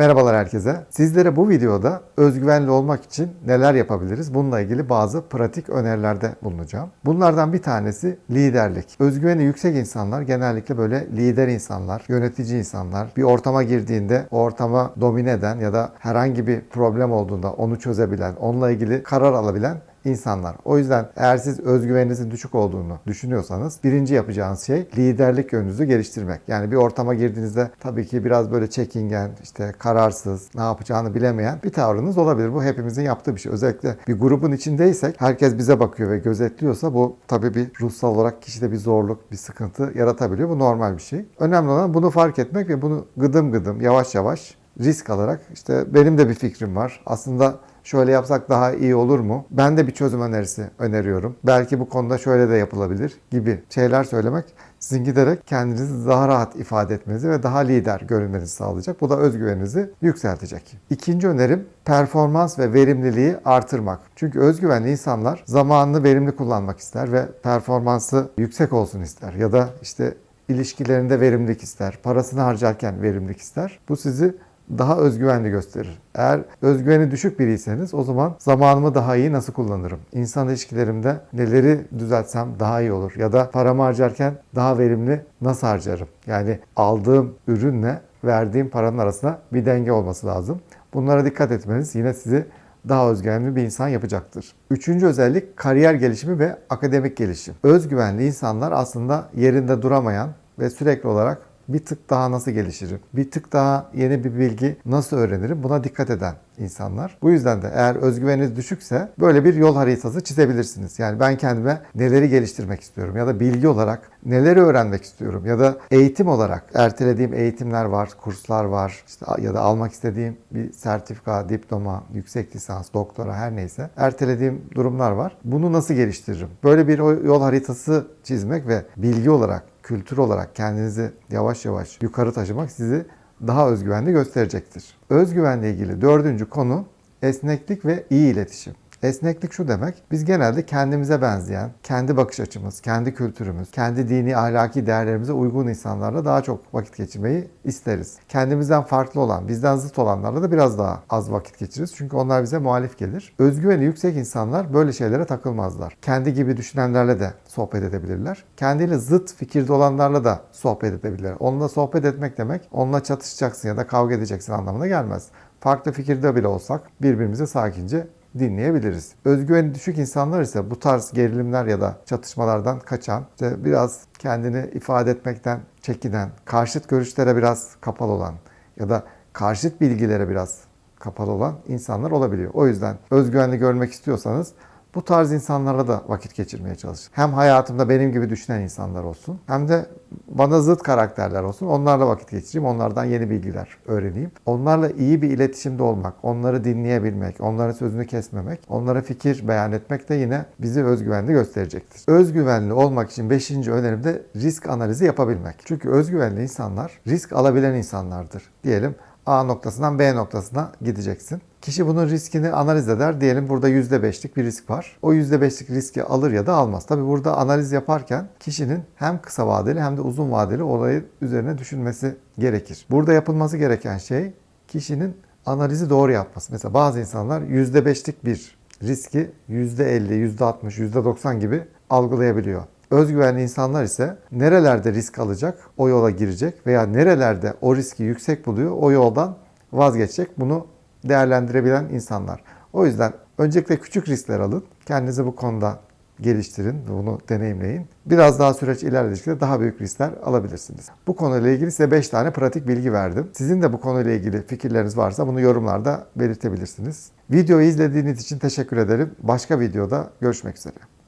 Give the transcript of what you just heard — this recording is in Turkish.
Merhabalar herkese. Sizlere bu videoda özgüvenli olmak için neler yapabiliriz? Bununla ilgili bazı pratik önerilerde bulunacağım. Bunlardan bir tanesi liderlik. Özgüveni yüksek insanlar genellikle böyle lider insanlar, yönetici insanlar. Bir ortama girdiğinde o ortama domine eden ya da herhangi bir problem olduğunda onu çözebilen, onunla ilgili karar alabilen insanlar. O yüzden eğer siz özgüveninizin düşük olduğunu düşünüyorsanız birinci yapacağınız şey liderlik yönünüzü geliştirmek. Yani bir ortama girdiğinizde tabii ki biraz böyle çekingen, işte kararsız, ne yapacağını bilemeyen bir tavrınız olabilir. Bu hepimizin yaptığı bir şey. Özellikle bir grubun içindeysek herkes bize bakıyor ve gözetliyorsa bu tabii bir ruhsal olarak kişide bir zorluk, bir sıkıntı yaratabiliyor. Bu normal bir şey. Önemli olan bunu fark etmek ve bunu gıdım gıdım, yavaş yavaş risk alarak işte benim de bir fikrim var. Aslında şöyle yapsak daha iyi olur mu? Ben de bir çözüm önerisi öneriyorum. Belki bu konuda şöyle de yapılabilir gibi şeyler söylemek sizin giderek kendinizi daha rahat ifade etmenizi ve daha lider görünmenizi sağlayacak. Bu da özgüveninizi yükseltecek. İkinci önerim performans ve verimliliği artırmak. Çünkü özgüvenli insanlar zamanını verimli kullanmak ister ve performansı yüksek olsun ister. Ya da işte ilişkilerinde verimlilik ister, parasını harcarken verimlilik ister. Bu sizi daha özgüvenli gösterir. Eğer özgüveni düşük biriyseniz o zaman zamanımı daha iyi nasıl kullanırım? İnsan ilişkilerimde neleri düzeltsem daha iyi olur? Ya da paramı harcarken daha verimli nasıl harcarım? Yani aldığım ürünle verdiğim paranın arasında bir denge olması lazım. Bunlara dikkat etmeniz yine sizi daha özgüvenli bir insan yapacaktır. Üçüncü özellik kariyer gelişimi ve akademik gelişim. Özgüvenli insanlar aslında yerinde duramayan ve sürekli olarak bir tık daha nasıl gelişirim? Bir tık daha yeni bir bilgi nasıl öğrenirim? Buna dikkat eden insanlar. Bu yüzden de eğer özgüveniniz düşükse böyle bir yol haritası çizebilirsiniz. Yani ben kendime neleri geliştirmek istiyorum ya da bilgi olarak neleri öğrenmek istiyorum ya da eğitim olarak ertelediğim eğitimler var, kurslar var işte ya da almak istediğim bir sertifika, diploma, yüksek lisans, doktora her neyse ertelediğim durumlar var. Bunu nasıl geliştiririm? Böyle bir yol haritası çizmek ve bilgi olarak kültür olarak kendinizi yavaş yavaş yukarı taşımak sizi daha özgüvenli gösterecektir. Özgüvenle ilgili dördüncü konu esneklik ve iyi iletişim. Esneklik şu demek, biz genelde kendimize benzeyen, kendi bakış açımız, kendi kültürümüz, kendi dini ahlaki değerlerimize uygun insanlarla daha çok vakit geçirmeyi isteriz. Kendimizden farklı olan, bizden zıt olanlarla da biraz daha az vakit geçiririz. Çünkü onlar bize muhalif gelir. Özgüveni yüksek insanlar böyle şeylere takılmazlar. Kendi gibi düşünenlerle de sohbet edebilirler. Kendiyle zıt fikirde olanlarla da sohbet edebilirler. Onunla sohbet etmek demek, onunla çatışacaksın ya da kavga edeceksin anlamına gelmez. Farklı fikirde bile olsak birbirimize sakince dinleyebiliriz. Özgüveni düşük insanlar ise bu tarz gerilimler ya da çatışmalardan kaçan, işte biraz kendini ifade etmekten çekinen, karşıt görüşlere biraz kapalı olan ya da karşıt bilgilere biraz kapalı olan insanlar olabiliyor. O yüzden özgüvenli görmek istiyorsanız bu tarz insanlarla da vakit geçirmeye çalışın. Hem hayatımda benim gibi düşünen insanlar olsun hem de bana zıt karakterler olsun. Onlarla vakit geçireyim. Onlardan yeni bilgiler öğreneyim. Onlarla iyi bir iletişimde olmak, onları dinleyebilmek, onların sözünü kesmemek, onlara fikir beyan etmek de yine bizi özgüvenli gösterecektir. Özgüvenli olmak için 5. önerim de risk analizi yapabilmek. Çünkü özgüvenli insanlar risk alabilen insanlardır. Diyelim A noktasından B noktasına gideceksin. Kişi bunun riskini analiz eder. Diyelim burada %5'lik bir risk var. O %5'lik riski alır ya da almaz. Tabi burada analiz yaparken kişinin hem kısa vadeli hem de uzun vadeli olayı üzerine düşünmesi gerekir. Burada yapılması gereken şey kişinin analizi doğru yapması. Mesela bazı insanlar %5'lik bir riski %50, %60, %90 gibi algılayabiliyor. Özgüvenli insanlar ise nerelerde risk alacak, o yola girecek veya nerelerde o riski yüksek buluyor, o yoldan vazgeçecek. Bunu değerlendirebilen insanlar. O yüzden öncelikle küçük riskler alın. Kendinizi bu konuda geliştirin, bunu deneyimleyin. Biraz daha süreç ilerledikçe daha büyük riskler alabilirsiniz. Bu konuyla ilgili size 5 tane pratik bilgi verdim. Sizin de bu konuyla ilgili fikirleriniz varsa bunu yorumlarda belirtebilirsiniz. Videoyu izlediğiniz için teşekkür ederim. Başka videoda görüşmek üzere.